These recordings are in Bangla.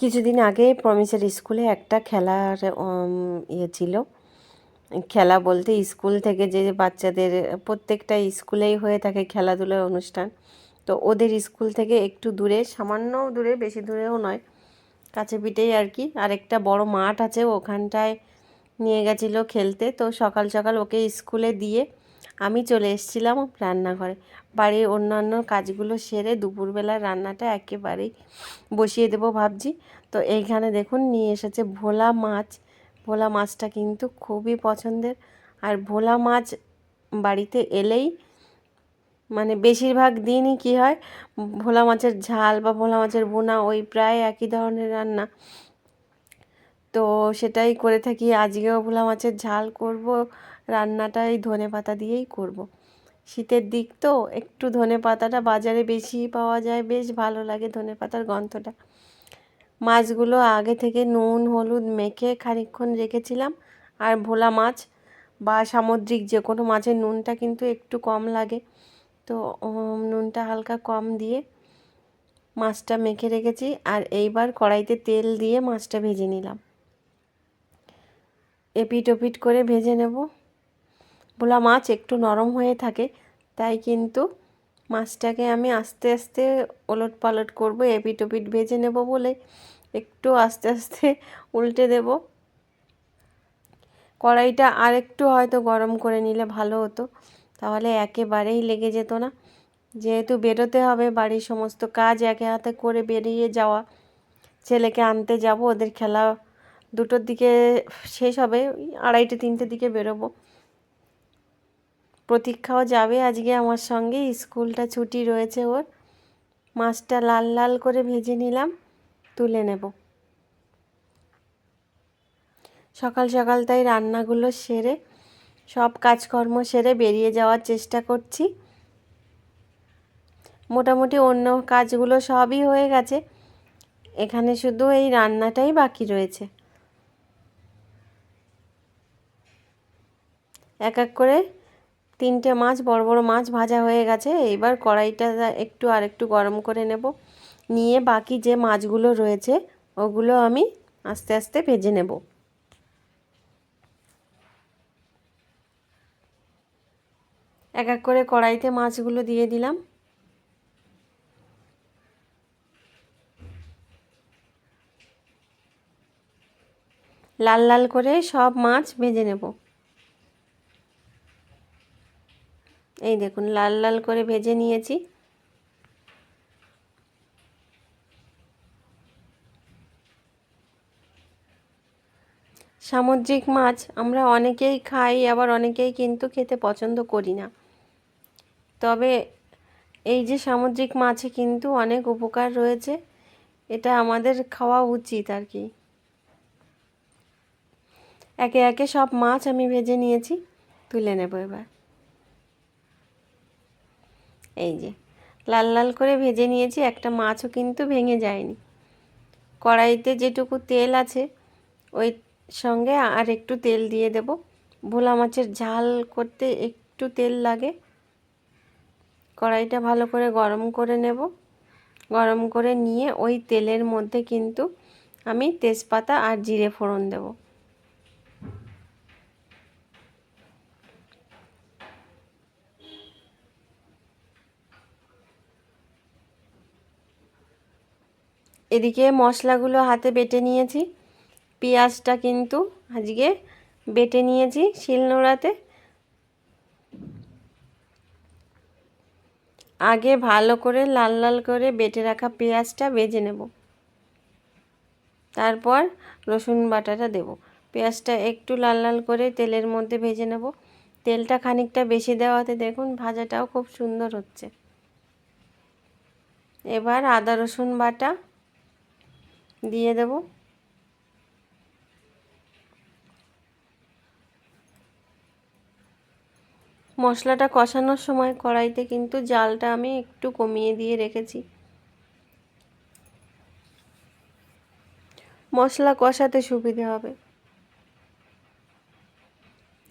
কিছুদিন আগে প্রমিসের স্কুলে একটা খেলার ইয়ে ছিল। খেলা বলতে স্কুল থেকে যে বাচ্চাদের, প্রত্যেকটা স্কুলেই হয়ে থাকে খেলাধুলার অনুষ্ঠান। তো ওদের স্কুল থেকে একটু দূরে, সামান্য দূরে, বেশি দূরেও নয়, কাছে পিঠেই আর কি। আর একটা বড় মাঠ আছে, ওখানটায় নিয়ে গেছিল খেলতে। তো সকাল সকাল ওকে স্কুলে দিয়ে আমি চলে এসেছিলাম রান্নাঘরে। বাড়ির অন্যান্য কাজগুলো সেরে দুপুরবেলা রান্নাটা একেবারেই বসিয়ে দেবো ভাবছি। তো এইখানে দেখুন, নিয়ে এসেছে ভোলা মাছ। ভোলা মাছটা কিন্তু খুবই পছন্দের। আর ভোলা মাছ বাড়িতে এলেই মানে বেশিরভাগ দিনই কি হয়, ভোলা মাছের ঝাল বা ভোলা মাছের বোনা ওই প্রায় একই ধরনের রান্না। তো সেটাই করে থাকি। আজকেও ভোলা মাছের ঝাল করব, রান্নাটাই ধনে পাতা দিয়েই করব। শীতের দিক তো, একটু ধনে পাতাটা বাজারে বেশি পাওয়া যায়, বেশ ভালো লাগে ধনে পাতার গন্ধটা। মাছগুলো আগে থেকে নুন, হলুদ মেখে খানিকক্ষণ রেখেছিলাম। আর ভোলা মাছ বা সামুদ্রিক যে কোনো মাছের নুনটা কিন্তু একটু কম লাগে। তো নুনটা হালকা কম দিয়ে মাছটা মেখে রেখেছি। আর এইবার কড়াইতে তেল দিয়ে মাছটা ভেজে নিলাম। এপিট ওপিট করে ভেজে নেব। ভোলা মাছ একটু নরম হয়ে থাকে, তাই কিন্তু মাছটাকে আমি আস্তে আস্তে ওলট পালট করব, এপিট ওপিট ভেজে নেব বলে একটু আস্তে আস্তে উল্টে দেব। কড়াইটা আর একটু হয়তো গরম করে নিলে ভালো হতো, তাহলে একেবারেই লেগে যেত না। যেহেতু বেরোতে হবে, বাড়ির সমস্ত কাজ একে হাতে করে বেরিয়ে যাওয়া, ছেলেকে আনতে যাব, ওদের খেলা দুটোর দিকে শেষ হবে আড়াইটে তিনটের দিকে বেরোবো। প্রতীক্ষাও যাবে আজকে আমার সঙ্গে, স্কুলটা ছুটি রয়েছে ওর। মাছটা লাল লাল করে ভেজে নিলাম, তুলে নেব। সকাল সকাল তাই রান্নাগুলো সেরে, সব কাজকর্ম সেরে বেরিয়ে যাওয়ার চেষ্টা করছি। মোটামুটি অন্য কাজগুলো সবই হয়ে গেছে, এখানে শুধু এই রান্নাটাই বাকি রয়েছে। এক এক করে তিনটে মাছ, বড় বড় মাছ ভাজা হয়ে গেছে। এইবার কড়াইটা একটু আর একটু গরম করে নেব। নিয়ে বাকি যে মাছগুলো রয়েছে, ওগুলো আমি আস্তে আস্তে ভেজে নেব। এক এক করে কড়াইতে মাছগুলো দিয়ে দিলাম। লাল লাল করে সব মাছ ভেজে নেব। এই দেখুন, লাল লাল করে ভেজে নিয়েছি। সামুদ্রিক মাছ আমরা অনেকেই খাই, আবার অনেকেই কিন্তু খেতে পছন্দ করি না। তবে এই যে সামুদ্রিক মাছে কিন্তু অনেক উপকার রয়েছে, এটা আমাদের খাওয়া উচিত আর কি। একে একে সব মাছ আমি ভেজে নিয়েছি, তুলে নেব এবার। এই যে, লাল লাল করে ভেজে নিয়েছি, একটা মাছও কিন্তু ভেঙে যায়নি। কড়াইতে যেটুকু তেল আছে, ওই সঙ্গে আর একটু তেল দিয়ে দেব। ভোলা মাছের ঝাল করতে একটু তেল লাগে। কড়াইটা ভালো করে গরম করে নেব। গরম করে নিয়ে ওই তেলের মধ্যে কিন্তু আমি তেজপাতা আর জিরে ফোড়ন দেবো। এদিকে মশলাগুলো হাতে বেটে নিয়েছি। পেঁয়াজটা কিন্তু আজকে বেটে নিয়েছি শিলনোড়াতে। আগে ভালো করে লাল লাল করে বেটে রাখা পেঁয়াজটা ভেজে নেব। তারপর রসুন বাটাটা দেব। পেঁয়াজটা একটু লাল লাল করে তেলের মধ্যে ভেজে নেব। তেলটা খানিকটা বেশি দেওয়াতে দেখুন ভাজাটাও খুব সুন্দর হচ্ছে। এবার আদা রসুন বাটা দিয়ে দেব। মশলাটা কষানোর সময় কড়াইতে কিন্তু জালটা আমি একটু কমিয়ে দিয়ে রেখেছি। মশলা কষাতে সুবিধে হবে।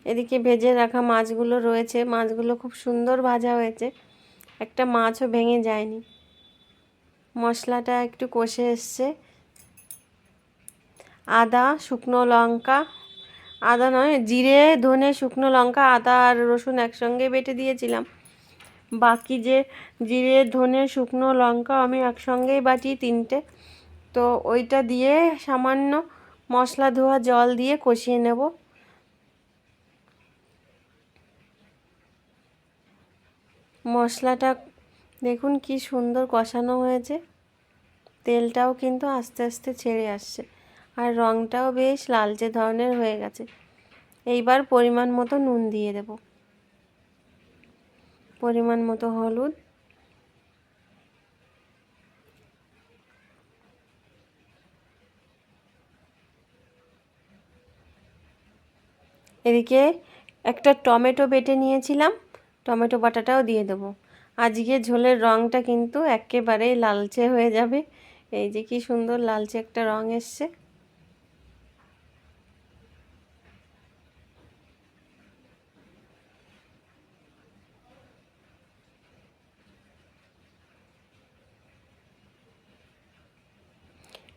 এদিকে ভেজে রাখা মাছগুলো রয়েছে। মাছগুলো খুব সুন্দর ভাজা হয়েছে। একটা মাছও ভেঙে যায়নি। মশলাটা একটু কষে এসছে। আদা, শুকনো লঙ্কা, আদা নয়, জিরে, ধনে, শুকনো লঙ্কা, আদা আর রসুন একসঙ্গে বেটে দিয়েছিলাম। বাকি যে জিরে, ধনে, শুকনো লঙ্কা আমি একসঙ্গেই বাটি তিনটে। তো ওইটা দিয়ে সামান্য মশলা ধোয়া জল দিয়ে কষিয়ে নেব। মশলাটা দেখুন কি সুন্দর কষানো হয়েছে। তেলটাও কিন্তু আস্তে আস্তে ছেড়ে আসছে। আর রঙটাও বেশ লালচে ধরনের হয়ে গেছে। এইবার পরিমাণ মতো নুন দিয়ে দেব। পরিমাণ মতো হলুদ। এদিকে একটা টমেটো বেটে নিয়েছিলাম, টমেটো বাটাটাও দিয়ে দেবো। আজকে ঝোলের রঙটা কিন্তু একেবারেই লালচে হয়ে যাবে। এই যে কি সুন্দর লালচে একটা রং এসছে।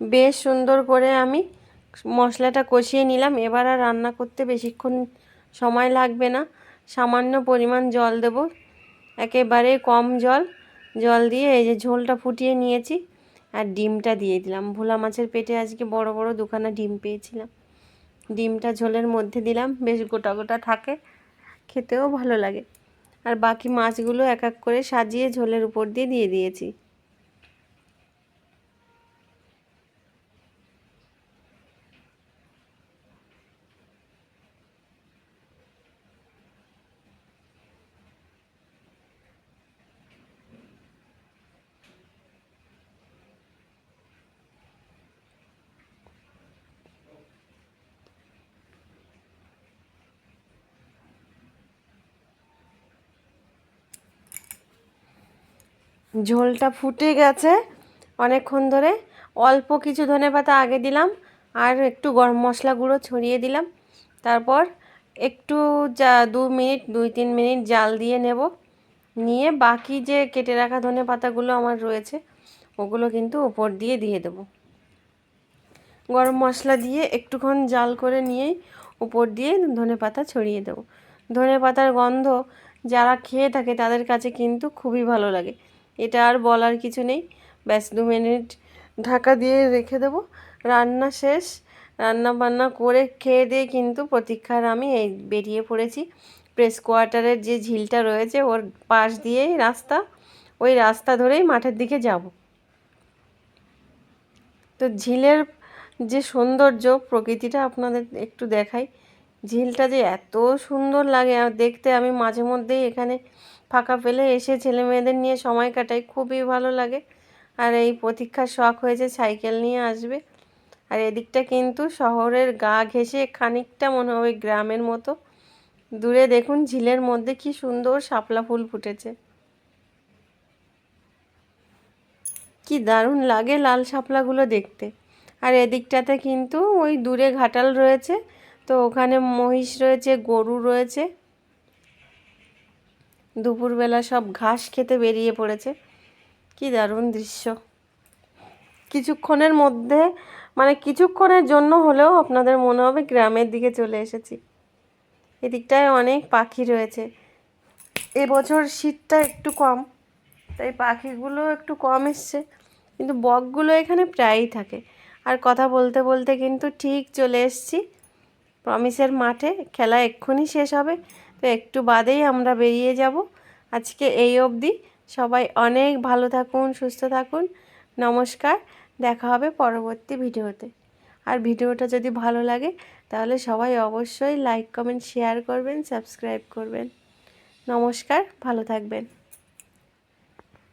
বেশ সুন্দর করে আমি মশলাটা কষিয়ে নিলাম। এবার আর রান্না করতে বেশিক্ষণ সময় লাগবে না। সামান্য পরিমাণ জল দেব। একেবারে কম জল। জল দিয়ে এই যে ঝোলটা ফুটিয়ে নিয়েছি আর ডিমটা দিয়ে দিলাম। ভোলা মাছের পেটে আজকে বড় বড় দুখানা ডিম পেয়েছিলাম। ডিমটা ঝোলের মধ্যে দিলাম। বেশ গোটা গোটা থাকে। খেতেও ভালো লাগে। আর বাকি মাছগুলো এক এক করে সাজিয়ে ঝোলের উপর দিয়ে দিয়ে দিয়েছি। ঝোলটা ফুটে গেছে অনেকক্ষণ ধরে। অল্প কিছু ধনে পাতা আগে দিলাম, আর একটু গরম মশলা গুঁড়ো ছড়িয়ে দিলাম। তারপর একটু যা দু মিনিট, দুই তিন মিনিট জাল দিয়ে নেব। নিয়ে বাকি যে কেটে রাখা ধনে পাতাগুলো আমার রয়েছে, ওগুলো কিন্তু উপর দিয়ে দিয়ে দেব। গরম মশলা দিয়ে একটুক্ষণ জাল করে নিয়েই উপর দিয়ে ধনে পাতা ছড়িয়ে দেবো। ধনে পাতার গন্ধ যারা খেয়ে থাকে তাদের কাছে কিন্তু খুবই ভালো লাগে। এটা আর বলার কিছু নেই। ব্যাস দু মিনিট ঢাকা দিয়ে রেখে দেবো। রান্না শেষ। রান্না বান্না করে খেয়ে দিয়ে কিন্তু প্রতীক্ষার আমি এই বেরিয়ে পড়েছি। প্রেস কোয়ার্টারের যে ঝিলটা রয়েছে ওর পাশ দিয়েই রাস্তা। ওই রাস্তা ধরেই মাঠের দিকে যাব। তো ঝিলের যে সৌন্দর্য প্রকৃতিটা আপনাদের একটু দেখাই। ঝিলটা যে এত সুন্দর লাগে দেখতে আমি মাঝে মধ্যেই এখানে ফাঁকা পেলে এসে ছেলে মেয়েদের নিয়ে সময় কাটাই, খুবই ভালো লাগে। আর এই প্রতীক্ষার শখ হয়েছে সাইকেল নিয়ে আসবে। আর এদিকটা কিন্তু শহরের গা ঘেঁষে খানিকটা মনে হবে গ্রামের মতো। দূরে দেখুন ঝিলের মধ্যে কি সুন্দর শাপলা ফুল ফুটেছে। কি দারুণ লাগে লাল শাপলাগুলো দেখতে। আর এদিকটাতে কিন্তু ওই দূরে ঘাটাল রয়েছে, তো ওখানে মহিষ রয়েছে, গরু রয়েছে। দুপুরবেলা সব ঘাস খেতে বেরিয়ে পড়েছে। কি দারুণ দৃশ্য। কিছুক্ষণের মধ্যে মানে কিছুক্ষণের জন্য হলেও আপনাদের মনে হবে গ্রামের দিকে চলে এসেছি। এদিকটায় অনেক পাখি রয়েছে। এবছর শীতটা একটু কম, তাই পাখিগুলো একটু কম এসছে। কিন্তু বকগুলো এখানে প্রায়ই থাকে। আর কথা বলতে বলতে কিন্তু ঠিক চলে এসছি। প্রমিসের মাঠে খেলা এক্ষুনি শেষ হবে। তো একটু বাদেই আমরা বেরিয়ে যাব। আজকে এই অবধি। সবাই অনেক ভালো থাকুন, সুস্থ থাকুন। নমস্কার। দেখা হবে পরবর্তী ভিডিওতে। আর ভিডিওটা যদি ভালো লাগে, তাহলে সবাই অবশ্যই লাইক কমেন্ট শেয়ার করবেন সাবস্ক্রাইব করবেন। নমস্কার, ভালো থাকবেন।